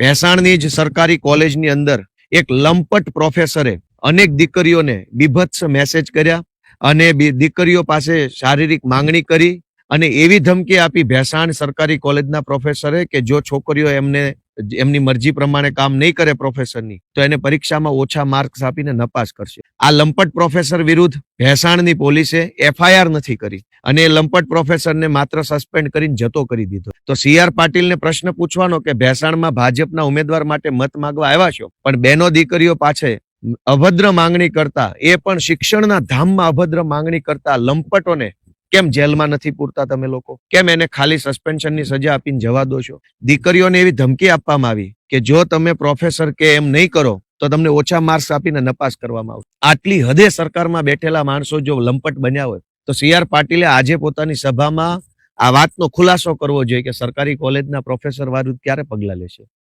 ભેસાણની જ સરકારી કોલેજની અંદર એક લંપટ પ્રોફેસરે અનેક દીકરીઓને બીભત્સ મેસેજ કર્યા અને દીકરીઓ પાસે શારીરિક માંગણી કરી અને એવી ધમકી આપી ભેસાણ સરકારી કોલેજના પ્રોફેસરે કે જો છોકરીઓ એમને એમની મરજી પ્રમાણે કામ નહીં કરે પ્રોફેસરની તો એને પરીક્ષામાં ઓછા માર્ક્સ આપીને નપાસ કરશે. આ લંપટ પ્રોફેસર વિરુદ્ધ ભેસાણની પોલીસે એફઆઈઆર નથી કરી અને એ લંપટ પ્રોફેસરને માત્ર સસ્પેન્ડ કરીને જતો કરી દીધો. તો સી આર પાટીલને પ્રશ્ન પૂછવાનો કે ભેસાણમાં ભાજપના ઉમેદવાર માટે મત માંગવા આવ્યા છો? પણ બેનો દીકરીઓ પાછળ અભદ્ર માંગણી કરતા, એ પણ શિક્ષણના ધામમાં અભદ્ર માંગણી કરતા લંપટોને કેમ જેલમાં નથી પૂરતા તમે લોકો? કેમ એને ખાલી સસ્પેન્શનની સજા આપીને જવા દો છો? દીકરીઓને એવી ધમકી આપવામાં આવી કે જો તમે પ્રોફેસર કે એમ નહીં કરો, તો તમને ઓછા માર્ક્સ આપીને નપાસ કરવામાં આવશે. આટલી હદે સરકારમાં બેઠેલા માણસો જો લંપટ બન્યા હોય, તો સી આર પાટીલે આજે પોતાની સભામાં આ વાતનો ખુલાસો કરવો જોઈએ કે સરકારી કોલેજના પ્રોફેસર વારુ ક્યારે પગલાં લેશે?